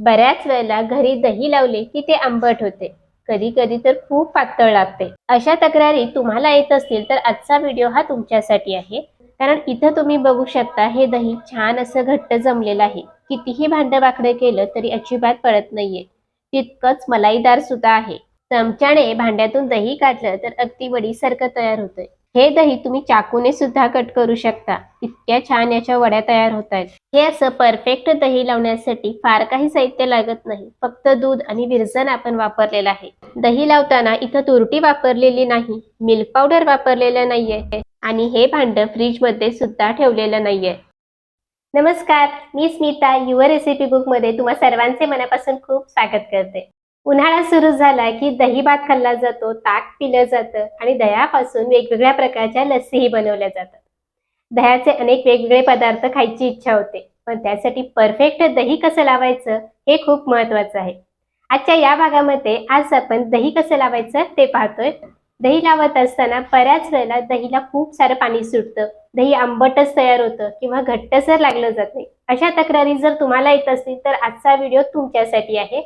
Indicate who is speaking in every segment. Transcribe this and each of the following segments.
Speaker 1: बऱ्याच वेळेला घरी दही लावले की ते आंबट होते. कधी कधी तर खूप पातळ लागते. अशा तक्रारी तुम्हाला येत असतील तर आजचा व्हिडिओ हा तुमच्यासाठी आहे. कारण इथं तुम्ही बघू शकता हे दही छान असं घट्ट जमलेलं आहे. कितीही भांडं वाकडं केलं तरी अजिबात पडत नाहीये. तितकंच मलाईदार सुद्धा आहे. चमच्याने भांड्यातून दही काढलं तर अगदी वडीसारखं तयार होतंय. हे दही तुम्ही चाकूने सुद्धा कट करू शकता. इतक्या छान याच्या वड्या तयार होत आहेत. हे असं परफेक्ट दही लावण्यासाठी फार काही साहित्य लागत नाही. फक्त दूध आणि विरजन आपण वापरलेलं आहे. दही लावताना इथं तुरटी वापरलेली नाही मिल्क पावडर वापरलेलं नाहीये आणि हे भांड फ्रीजमध्ये सुद्धा ठेवलेलं नाहीये. नमस्कार मी स्मिता युअर रेसिपी बुकमध्ये तुम्हा सर्वांचे मनापासून खूप स्वागत करते. उन्हाळा सुरू झाला की दही भात खाल्ला जातो ताक पिलं जातं आणि दह्यापासून वेगवेगळ्या प्रकारच्या लस्सीही बनवल्या जातात. दह्याचे अनेक वेगवेगळे पदार्थ खायची इच्छा होते पण त्यासाठी परफेक्ट दही कसं लावायचं हे खूप महत्वाचं आहे. आजच्या या भागामध्ये आज आपण दही कसं लावायचं ते पाहतोय. दही लावत असताना बऱ्याच वेळेला दहीला खूप सारं पाणी सुटतं दही आंबटच तयार होतं किंवा घट्टसर लागलं जात नाही. अशा तक्रारी जर तुम्हाला येत असतील तर आजचा व्हिडिओ तुमच्यासाठी आहे.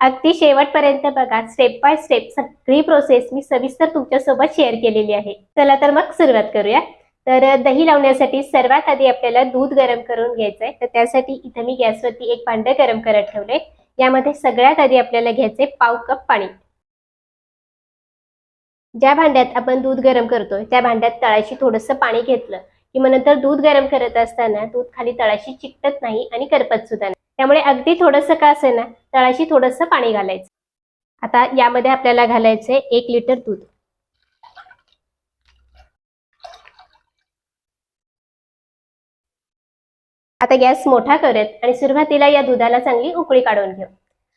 Speaker 1: अगदी शेवटपर्यंत बघा स्टेप बाय स्टेप सगळी प्रोसेस मी सविस्तर तुमच्यासोबत शेअर केलेली आहे. चला तर मग सुरुवात करूया. तर दही लावण्यासाठी सर्वात आधी आपल्याला दूध गरम करून घ्यायचं आहे तर त्यासाठी इथं मी गॅसवरती एक भांडं गरम करत ठेवले. यामध्ये सगळ्यात आधी आपल्याला घ्यायचे पाव कप पाणी. ज्या भांड्यात आपण दूध गरम करतोय त्या भांड्यात तळाशी थोडंसं पाणी घेतलं की मग नंतर दूध गरम करत असताना दूध खाली तळाशी चिकटत नाही आणि करपत सुद्धा नाही. त्यामुळे अगदी थोडंसं का असे ना तळाशी थोडंसं पाणी घालायचं. आता यामध्ये आपल्याला घालायचंय एक लिटर दूध. आता गॅस मोठा करत आणि सुरुवातीला या दुधाला चांगली उकळी काढून घेऊ.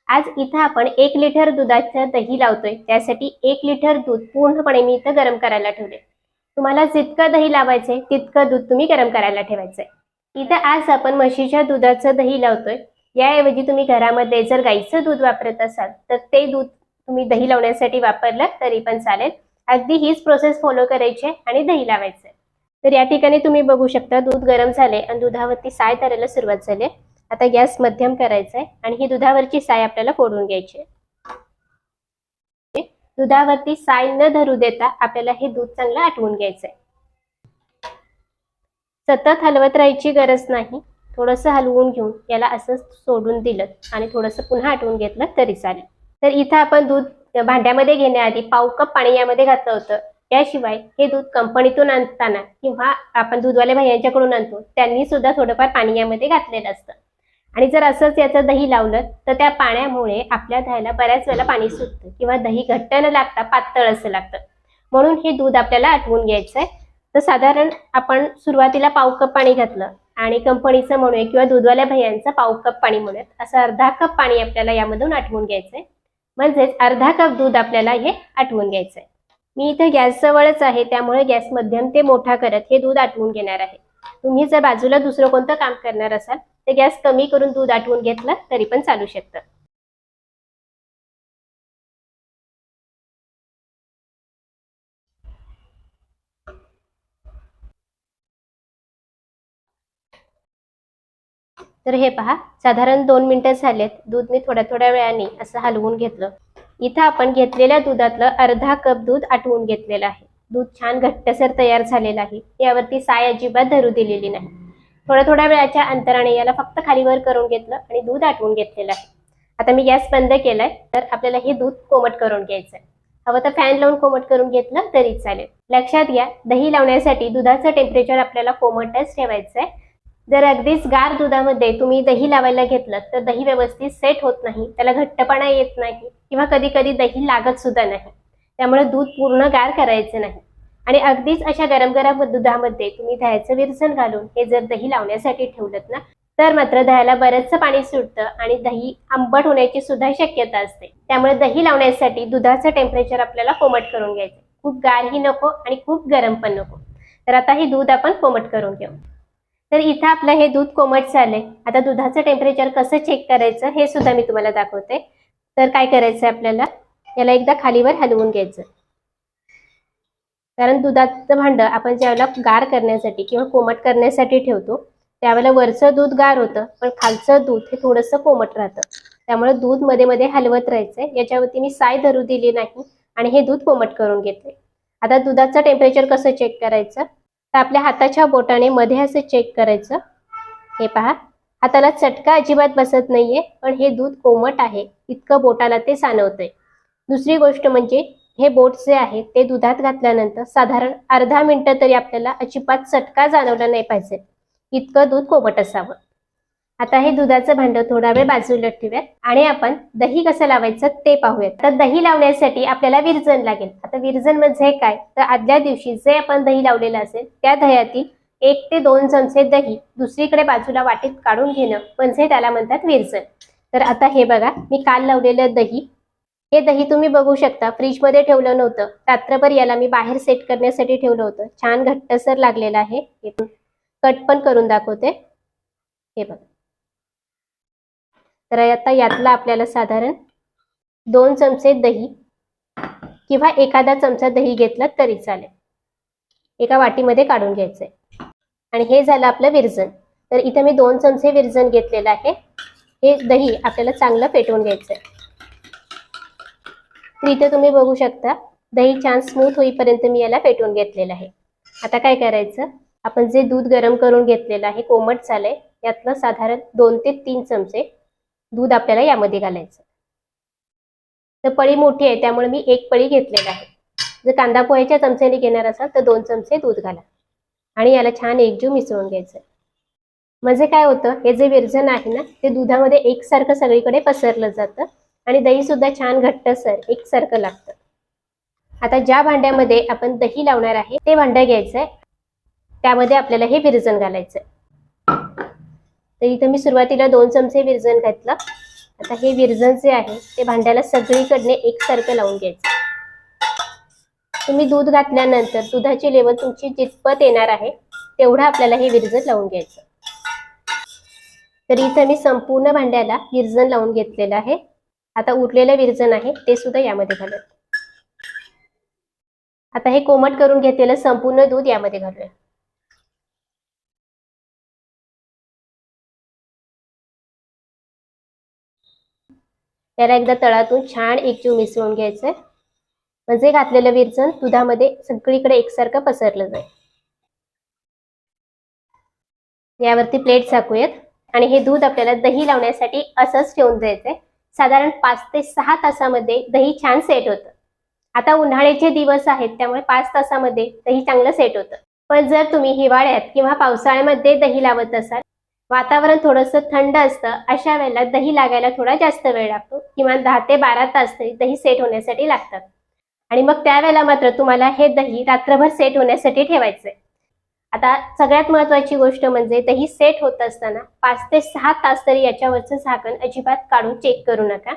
Speaker 1: आज इथं आपण एक लिटर दुधाचं दही लावतोय. त्यासाठी एक लिटर दूध पूर्णपणे मी इथं गरम करायला ठेवले तुम्हाला जितकं दही लावायचंय तितकं दूध तुम्ही गरम करायला ठेवायचंय. इथं आज आपण म्हशीच्या दुधाचं दही लावतोय. याऐवजी तुम्ही घरामध्ये जर गाईचं दूध वापरत असाल तर ते दूध तुम्ही दही लावण्यासाठी वापरलं तरी पण चालेल. अगदी हीच प्रोसेस फॉलो करायची आणि दही लावायचं तर या ठिकाणी तुम्ही बघू शकता दूध गरम झाले आणि दुधावरती साय तरायला सुरुवात झाली आहे. आता गॅस मध्यम करायचा आहे आणि ही दुधावरची साय आपल्याला फोडून घ्यायची आहे. दुधावरती साय न धरू देता आपल्याला हे दूध चांगलं आटवून घ्यायचंय सतत हलवत राहायची गरज नाही. थोडंसं हलवून घेऊन याला असं सोडून दिलं आणि थोडंसं पुन्हा आटवून घेतलं तरी चालेल. तर इथं आपण दूध भांड्यामध्ये घेण्याआधी पाव कप पाणी यामध्ये घातलं होतं. त्याशिवाय हे दूध कंपनीतून आणताना किंवा आपण दूधवाले भैयांच्याकडून आणतो त्यांनी सुद्धा थोडंफार पाणी यामध्ये घातलेलं असतं. आणि जर असंच याचं दही लावलं तर त्या पाण्यामुळे आपल्या दह्याला बऱ्याच वेळेला पाणी सुटतं किंवा दही घट्ट न लागता पातळ असं लागतं. म्हणून हे दूध आपल्याला आटवून घ्यायचं आहे तर साधारण आपण सुरुवातीला पाव कप पाणी घातलं आणि कंपनीचं म्हणूया किंवा दूधवाल्या भैयांचं पाव कप पाणी म्हणूयात. असं अर्धा कप पाणी आपल्याला यामधून आठवून घ्यायचंय. म्हणजेच अर्धा कप दूध आपल्याला हे आठवून घ्यायचंय. मी इथे गॅस जवळच आहे त्यामुळे गॅस मध्यम ते मोठा करत हे दूध आठवून घेणार आहे. तुम्ही जर बाजूला दुसरं कोणतं काम करणार असाल तर गॅस कमी करून दूध आठवून घेतलं तरी पण चालू शकतं. तर हे पहा साधारण दोन मिनिटं झालेत. दूध मी थोड्या थोड्या वेळाने असं हलवून घेतलं. इथं आपण घेतलेल्या दुधातलं अर्धा कप दूध आटवून घेतलेलं आहे. दूध छान घट्टसर तयार झालेलं आहे. यावरती साय अजिबात धरू दिलेली नाही. थोड्या थोड्या वेळाच्या अंतराने याला फक्त खालीवर करून घेतलं आणि दूध आटवून घेतलेलं आहे. आता मी गॅस बंद केलाय तर आपल्याला हे दूध कोमट करून घ्यायचंय. हवं तर फॅन लावून कोमट करून घेतलं तरी चालेल. लक्षात घ्या दही लावण्यासाठी दुधाचं टेम्परेचर आपल्याला कोमटच ठेवायचं आहे जर अगदीच गार दुधामध्ये तुम्ही दही लावायला घेतलं तर दही व्यवस्थित सेट होत नाही. त्याला घट्टपणा येत नाही किंवा कधी कधी दही लागत सुद्धा नाही. त्यामुळे दूध पूर्ण गार करायचं नाही. आणि अगदीच अशा गरम गरम दुधामध्ये तुम्ही दह्याचं विरजण घालून हे जर दही लावण्यासाठी ठेवलं ना तर मात्र दह्याला बरंचसं पाणी सुटतं आणि दही आंबट होण्याची सुद्धा शक्यता असते. त्यामुळे दही लावण्यासाठी दुधाचं टेम्परेचर आपल्याला कोमट करून घ्यायचं. खूप गारही नको आणि खूप गरम पण नको. तर आता हे दूध आपण कोमट करून घेऊ. तर इथं आपलं हे दूध कोमट झालंय. आता दुधाचं टेम्परेचर कसं चेक करायचं हे सुद्धा मी तुम्हाला दाखवते. तर काय करायचं आपल्याला? याला एकदा खालीवर हलवून घ्यायचं. कारण दुधाचं भांडं आपण ज्यावेळेला गार करण्यासाठी किंवा कोमट करण्यासाठी ठेवतो त्यावेळेला वरचं दूध गार होतं पण खालचं दूध हे थोडंसं कोमट राहतं. त्यामुळे दूधमध्ये मध्ये हलवत राहायचंय. याच्यावरती मी साय धरू दिली नाही आणि हे दूध कोमट करून घेते. आता दुधाचं टेम्परेचर कसं चेक करायचं? तर आपल्या हाताच्या बोटाने मध्ये असं चेक करायचं. हे पहा. हाताला चटका अजिबात बसत नाहीये पण हे दूध कोमट आहे. इतकं बोटाला ते सानवतंय. दुसरी गोष्ट म्हणजे हे बोट जे आहे ते दुधात घातल्यानंतर साधारण अर्धा मिनिटं तरी आपल्याला अजिबात चटका जाणवला नाही पाहिजे. इतकं दूध कोमट असावं. आता हे दुधाचं भांडं थोडा वेळ बाजूला ठेवूयात. आणि आपण दही कसं लावायचं ते पाहूयात. तर दही लावण्यासाठी आपल्याला विरजन लागेल. आता विरजन म्हणजे काय? तर आदल्या दिवशी जे आपण दही लावलेलं असेल त्या दह्यातील एक ते दोन चमचे दही दुसरीकडे बाजूला वाटीत काढून घेणं म्हणजे त्याला म्हणतात विरजन तर आता हे बघा मी काल लावलेलं दही. हे दही तुम्ही बघू शकता फ्रीजमध्ये ठेवलं नव्हतं. रात्रभर याला मी बाहेर सेट करण्यासाठी ठेवलं होतं. छान घट्टसर लागलेलं आहे. कट पण करून दाखवते. हे बघा. तर आता यातलं आपल्याला साधारण दोन चमचे दही किंवा एखादा चमचा दही घेतला तरी चालेल. एका वाटीमध्ये काढून घ्यायचंय. आणि हे झालं आपलं विरजन. तर इथं मी दोन चमचे विरजन घेतलेलं आहे. हे दही आपल्याला चांगलं पेटवून घ्यायचंय. तर इथे तुम्ही बघू शकता दही छान स्मूथ होईपर्यंत मी याला पेटवून घेतलेलं आहे. आता काय करायचं? आपण जे दूध गरम करून घेतलेलं आहे कोमट झालंय यातलं साधारण दोन ते तीन चमचे दूध आपल्याला यामध्ये घालायचं. तर पळी मोठी आहे त्यामुळे मी एक पळी घेतलेला आहे. जर कांदा पोह्याच्या चमच्याने घेणार असाल तर दोन चमचे दूध घाला. आणि याला छान एकजीव मिसळून घ्यायचं म्हणजे काय होतं हे जे विरजन आहे ना ते दुधामध्ये एकसारखं सगळीकडे पसरलं जातं. आणि दही सुद्धा छान घट्टसर एकसारखं लागतं. आता ज्या भांड्यामध्ये आपण दही लावणार आहे ते भांडं घ्यायचंय त्यामध्ये आपल्याला हे विरजन घालायचंय तर इथं मी सुरुवातीला दोन चमचे विरजण घातलं. आता हे विरजण जे आहे ते भांड्याला सगळीकडने एकसारखं लावून घ्यायचं. तुम्ही दूध घातल्यानंतर दुधाची लेवल तुमची जितपत येणार आहे तेवढं आपल्याला हे विरजण लावून घ्यायचं. तर इथं मी संपूर्ण भांड्याला विरजण लावून घेतलेलं आहे. आता उरलेलं विरजण आहे ते सुद्धा यामध्ये घालत आता हे कोमट करून घेतलेलं संपूर्ण दूध यामध्ये घालूया त्याला एकदा तळातून छान एकजीव मिसळून घ्यायचंय म्हणजे घातलेलं विरजन दुधामध्ये सगळीकडे एकसारखं पसरलं जाईल. यावरती प्लेट झाकूयात. आणि हे दूध आपल्याला दही लावण्यासाठी असंच ठेवून द्यायचंय. साधारण पाच ते सहा तासामध्ये दही छान सेट होतं. आता उन्हाळ्याचे दिवस आहेत त्यामुळे पाच तासामध्ये दही चांगलं सेट होतं. पण जर तुम्ही हिवाळ्यात किंवा पावसाळ्यामध्ये दही लावत असाल वातावरण थोडंसं थंड असतं अशा वेळेला दही लागायला थोडा जास्त वेळ लागतो. किमान दहा ते बारा तास तरी दही सेट होण्यासाठी लागतात. आणि मग त्यावेळेला मात्र तुम्हाला हे दही रात्रभर सेट होण्यासाठी ठेवायचंय. आता सगळ्यात महत्वाची गोष्ट म्हणजे दही सेट होत असताना पाच ते सहा तास तरी याच्यावरचं झाकण अजिबात काढून चेक करू नका.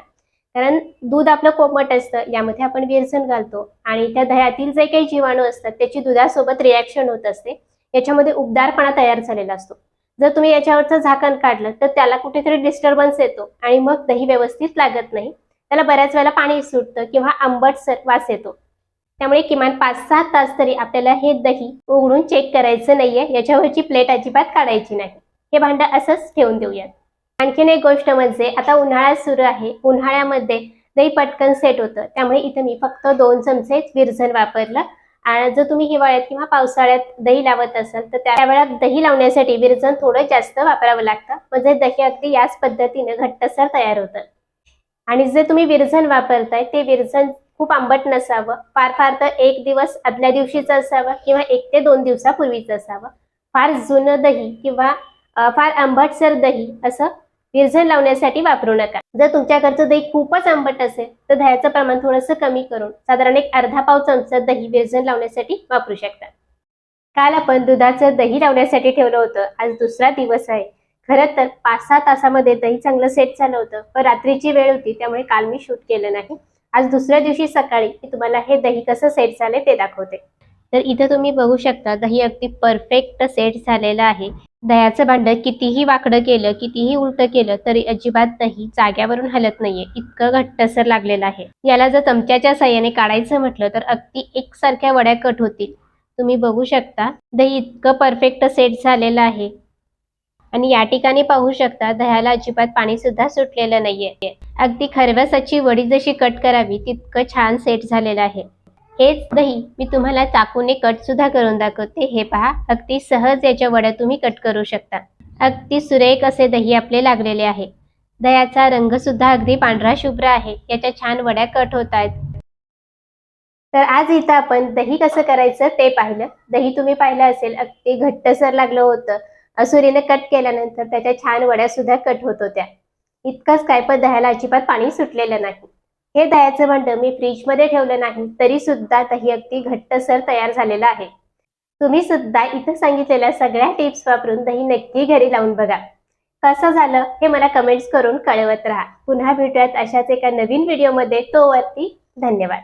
Speaker 1: कारण दूध आपलं कोमट असतं यामध्ये आपण विरजण घालतो आणि त्या दह्यातील जे काही जीवाणू असतात त्याची दुधासोबत रिॲक्शन होत असते. याच्यामध्ये उबदारपणा तयार झालेला असतो. जर तुम्ही याच्यावरचं झाकण काढलं तर त्याला कुठेतरी डिस्टर्बन्स येतो आणि मग दही व्यवस्थित लागत नाही. त्याला बऱ्याच वेळेला पाणी सुटतं किंवा आंबटसर वास येतो. त्यामुळे किमान पाच सहा तास तरी आपल्याला हे दही उघडून चेक करायचं नाहीये. याच्यावरची प्लेट अजिबात काढायची नाही. हे भांडं असंच ठेवून देऊयात. आणखीन एक गोष्ट म्हणजे आता उन्हाळा सुरू आहे. उन्हाळ्यामध्ये दही पटकन सेट होतं. त्यामुळे इथं मी फक्त दोन चमचेच विरझण वापरलं. आणि जर तुम्ही हिवाळ्यात किंवा पावसाळ्यात दही लावत असाल तर त्यावेळेला दही लावण्यासाठी विरजण थोडं जास्त वापरावं लागतं. म्हणजे दही अगदी याच पद्धतीने घट्टसर तयार होतं. आणि जे तुम्ही विरझण वापरताय ते विरझण खूप आंबट नसावं. फार फार तर एक दिवस आदल्या दिवशीचं असावं किंवा एक ते दोन दिवसापूर्वीचं असावं. फार जुनं दही किंवा फार आंबटसर दही असं विरझण लावण्यासाठी वापरू नका. जर तुमच्याकडचं दही खूपच आंबट असेल तर दह्याचं प्रमाण थोडंसं कमी करून साधारण एक अर्धा पाव चमचा दही विरझण लावण्यासाठी वापरू शकता. काल आपण दुधाचं दही लावण्यासाठी ठेवलं होतं. आज दुसरा दिवस आहे. खरं तर पाच सहा तासामध्ये दही चांगलं सेट झालं होतं. पण रात्रीची वेळ होती त्यामुळे काल मी शूट केलं नाही. आज दुसऱ्या दिवशी सकाळी मी तुम्हाला हे दही कसं सेट झाले ते दाखवते. तर इथं तुम्ही बघू शकता दही अगदी परफेक्ट सेट झालेलं आहे. दह्याचं भांड कितीही वाकडं केलं कितीही उलटं केलं तरी अजिबात दही जाग्यावरून हलत नाहीये. इतकं घट्टसर लागलेलं आहे. याला जर चमच्याच्या साह्याने काढायचं म्हटलं तर अगदी एकसारख्या वड्या कट होतील. तुम्ही बघू शकता दही इतकं परफेक्ट सेट झालेलं आहे. आणि या ठिकाणी पाहू शकता दह्याला अजिबात पाणी सुद्धा सुटलेलं नाहीये. अगदी खरवसाची वडी जशी कट करावी तितकं छान सेट झालेलं आहे. हेच दही मी तुम्हाला चाकूने कट सुद्धा करून दाखवते. हे पहा अगदी सहज याच्या वड्या तुम्ही कट करू शकता. अगदी सुरेख असे दही आपले लागलेले आहे. दह्याचा रंग सुद्धा अगदी पांढरा शुभ्र आहे. याच्या छान वड्या कट होत आहेत. तर आज इथं आपण दही कसं करायचं ते पाहिलं. दही तुम्ही पाहिलं असेल अगदी घट्टसर लागलं होतं. असुरीने कट केल्यानंतर त्याच्या छान वड्या सुद्धा कट होत होत्या. इतकंच काय पण दह्याला अजिबात पाणी सुटलेलं नाही. हे दह्याचं भांडं मी फ्रीजमध्ये ठेवलं नाही तरी सुद्धा दही अगदी घट्टसर तयार झालेलं आहे. तुम्ही सुद्धा इथं सांगितलेल्या सगळ्या टिप्स वापरून दही नक्की घरी लावून बघा. कसं झालं हे मला कमेंट्स करून कळवत राहा. पुन्हा भेटूयात अशाच एका नवीन व्हिडिओमध्ये. तोवरती धन्यवाद.